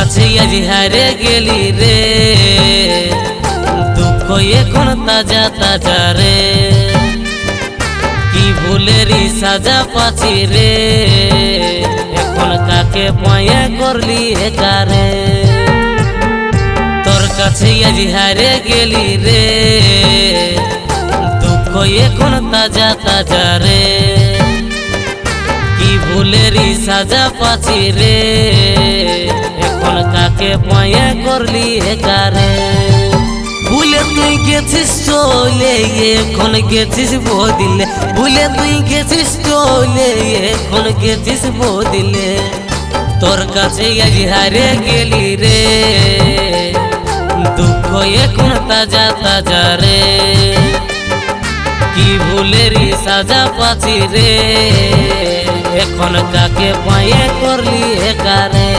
হারে গেলি রে। দুঃখ এখন তাজা তাজা রে। কি ভুলেরই সাজা পাচ্ছি রে। এখন কাকে পয়ে করলি একারে তোর কাছে আজ হারে গেলি রে। দুঃখ এখন তাজা তাজা রে। কি ভুলেরই সাজা পাচ্ছি রে। কাকে পয়ে করলি একারে ভুলে তুই গেছিস চলে, এখন গেছিস বদিলে। ভুলে তুই গেছিস চলে, এখন গেছিস বদিলে। তোর কাছে আজ হারে গেলি রে। দুঃখ এখন তাজা তাজা রে। কি ভুলেরই সাজা পাচ্ছি রে? এখন কাকে পায়ে করলি একারে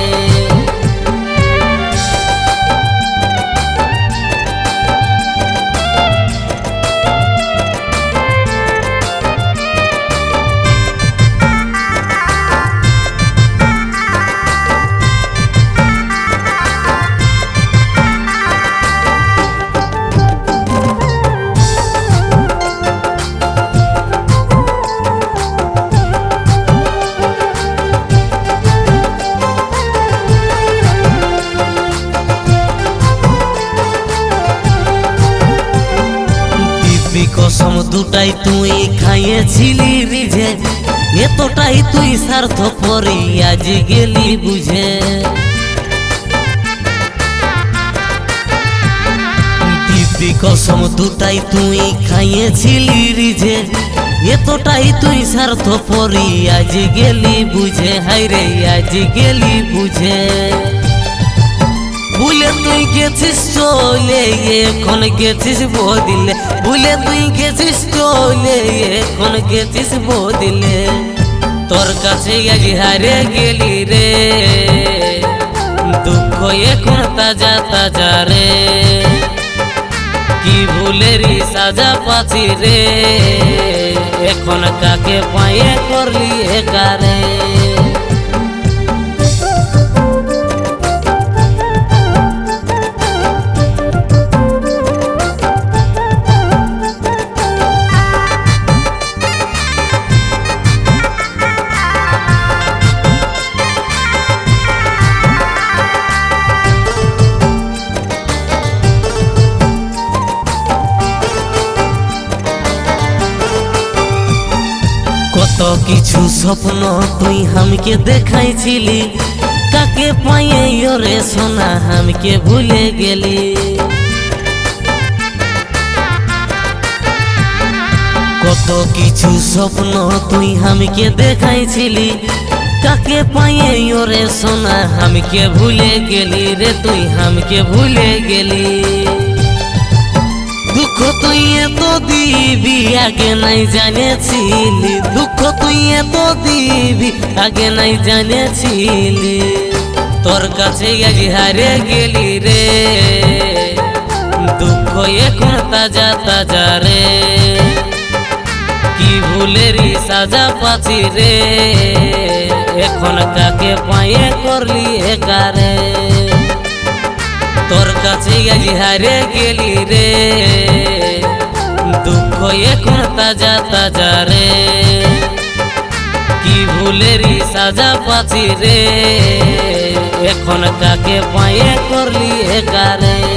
কসম দুটাই তুই খাইয়েছিলি রিঝে। এতটাই তুই স্বার্থ পরে আজ গেলি বুঝে। কসম দুটাই তুই খাইয়েছিলি রিঝে। এতটাই তুই স্বার্থ পরি আজ গেলি বুঝে। হাইরে আজ গেলি বুঝে। গেছিস চলে, এখন গেছিস বদিলে। ভুলে তুই গেছিস চলে, এখন গেছিস বদিলে। তোর কাছে হারে গেলি রে। দুঃখ এখন তাজা তাজা রে। কি ভুলেরই সাজা পাচ্ছি রে। এখন কাকে পায়ে করলি একারে কত কিছু স্বপ্ন তুই হামকে দেখাইছিলি। কাকে পাইয়ে ওরে সোনা হামকে ভুলে গেলি। কত কিছু স্বপ্ন তুই হামকে দেখাইছিলি। কাকে পাইয়ে ওরে সোনা হামকে ভুলে গেলি রে, তুই হামকে ভুলে গেলি। দুঃখ তুই এত দিবি, আগে নাই জানেছিলি দুঃখ তুই এত দিবি, আগে নাই জানেছিলি তোর কাছে আজ হারে গেলি রে। দুঃখ এখন তাজা তাজা রে। কি ভুলেরই সাজা পাচ্ছি রে। এখন কাকে পায়ে করলি একারে? তোর কাছে গেলি, হারে গেলি রে। দুঃখ এখন তাজা তাজা রে। কি ভুলেরই সাজা পাচ্ছি রে। এখন কাকে পায়ে করলি একারে